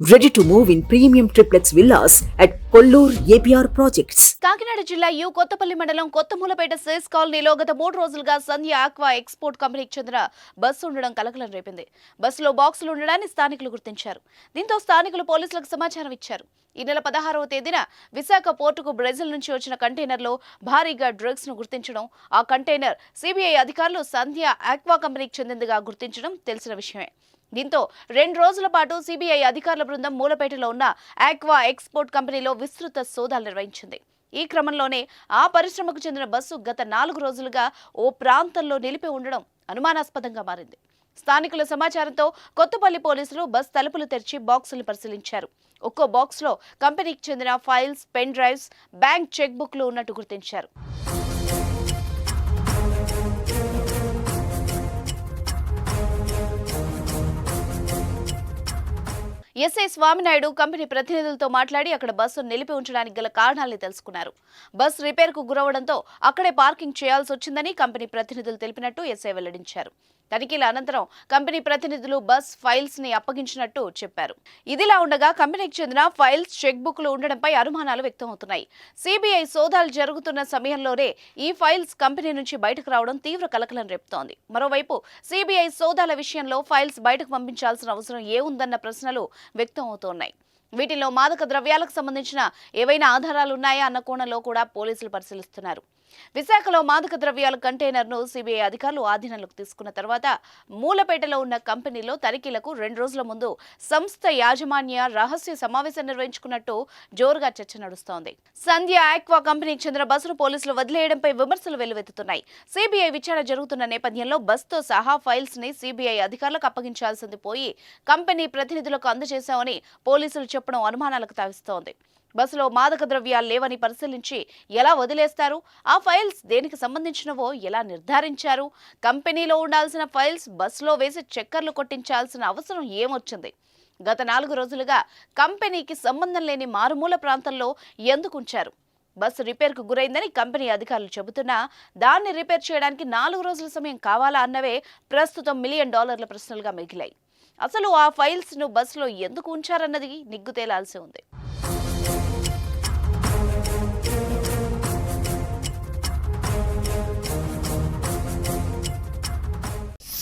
Ready to move in premium triplex villas at Kollur APR projects Kakinada జిల్లా you Kothapalli మండలం కొత్తమూలపేట says కాలనీలో గత మూడు రోజులుగా సంధ్య ఆక్వా ఎక్స్పోర్ట్ కంపెనీకి చెందిన బస్సు ఉండడం కలకలం రేపింది. బస్సులో బాక్సులు ఉండడాన్ని స్థానికులు గుర్తించారు. దీంతో స్థానికులు పోలీసులకు సమాచారం ఇచ్చారు. ఈ నెల పదహారవ తేదీన విశాఖ పోర్టుకు బ్రెజిల్ నుంచి వచ్చిన కంటైనర్లో భారీగా డ్రగ్స్ను గుర్తించడం ఆ కంటైనర్ సిబిఐ అధికారులు సంధ్య ఆక్వా కంపెనీకి చెందిందిగా గుర్తించడం తెలిసిన విషయమే. దీంతో రెండు రోజుల పాటు సిబిఐ అధికారుల బృందం మూలపేటలో ఉన్న ఆక్వా ఎక్స్పోర్ట్ కంపెనీలో విస్తృత సోదాలు నిర్వహించింది. ఈ క్రమంలోనే ఆ పరిశ్రమకు చెందిన బస్సు గత నాలుగు రోజులుగా ఓ ప్రాంతంలో నిలిపి ఉండడం అనుమానాస్పదంగా మారింది. స్థానికుల సమాచారంతో కొత్తపల్లి పోలీసులు బస్ తలుపులు తెరిచి బాక్సులు పరిశీలించారు. ఒక్కో బాక్స్లో కంపెనీకి చెందిన files pen drives bank cheque బుక్లు ఉన్నట్టు గుర్తించారు. ఎస్ఐ స్వామినాయుడు కంపెనీ ప్రతినిధులతో మాట్లాడి అక్కడ బస్సు నిలిపి ఉంచడానికి గల కారణాలను తెలుసుకున్నారు. బస్ రిపేర్కు గురవడంతో అక్కడే పార్కింగ్ చేయాల్సి వచ్చిందని కంపెనీ ప్రతినిధులు తెలిపినట్టు ఎస్ఐ వెల్లడించారు. తనిఖీల అనంతరం కంపెనీ ప్రతినిధులు బస్ ఫైల్స్ని అప్పగించినట్టు చెప్పారు. ఇదిలా ఉండగా కంపెనీకి చెందిన ఫైల్స్ చెక్ బుక్లు ఉండడంపై అనుమానాలు వ్యక్తమవుతున్నాయి. సిబిఐ సోదాలు జరుగుతున్న సమయంలోనే ఈ ఫైల్స్ కంపెనీ నుంచి బయటకు రావడం తీవ్ర కలకలం రేపుతోంది. మరోవైపు సిబిఐ సోదాల విషయంలో ఫైల్స్ బయటకు పంపించాల్సిన అవసరం ఏముందన్న ప్రశ్నలు వ్యక్తమవుతున్నాయి. వీటిలో మాదక ద్రవ్యాలకు సంబంధించిన ఏవైనా ఆధారాలు ఉన్నాయా అన్న కోణంలో కూడా పోలీసులు పరిశీలిస్తున్నారు. విశాఖలో మాదక ద్రవ్యాల కంటైనర్ను సిబిఐ అధికారులు ఆధీనంలోకి తీసుకున్న తర్వాత మూలపేటలో ఉన్న కంపెనీలో తనిఖీలకు రెండు రోజుల ముందు సంస్థ యాజమాన్య రహస్య సమావేశం నిర్వహించుకున్నట్టు జోరుగా చర్చ నడుస్తోంది. సంధ్య ఆక్వా కంపెనీకి చెందిన బస్సును పోలీసులు వదిలేయడంపై విమర్శలు వెల్లువెత్తుతున్నాయి. సిబిఐ విచారణ జరుగుతున్న నేపథ్యంలో బస్సుతో సహా ఫైల్స్ని సిబిఐ అధికారులకు అప్పగించాల్సింది పోయి కంపెనీ ప్రతినిధులకు అందజేశామని పోలీసులు చెప్పడం అనుమానాలకు తావిస్తోంది. బస్సులో మాదక ద్రవ్యాలు లేవని పరిశీలించి ఎలా వదిలేస్తారు? ఆ ఫైల్స్ దేనికి సంబంధించినవో ఎలా నిర్ధారించారు? కంపెనీలో ఉండాల్సిన ఫైల్స్ బస్సులో వేసి చక్కర్లు కొట్టించాల్సిన అవసరం ఏమొచ్చింది? గత నాలుగు రోజులుగా కంపెనీకి సంబంధం లేని మారుమూల ప్రాంతంలో ఎందుకు ఉంచారు? బస్సు రిపేర్కు గురైందని కంపెనీ అధికారులు చెబుతున్నా దాన్ని రిపేర్ చేయడానికి నాలుగు రోజుల సమయం కావాలా అన్నవే ప్రస్తుతం మిలియన్ డాలర్ల ప్రశ్నలుగా మిగిలాయి. అసలు ఆ ఫైల్స్ను బస్సులో ఎందుకు ఉంచారన్నది నిగ్గు తేలాల్సి ఉంది.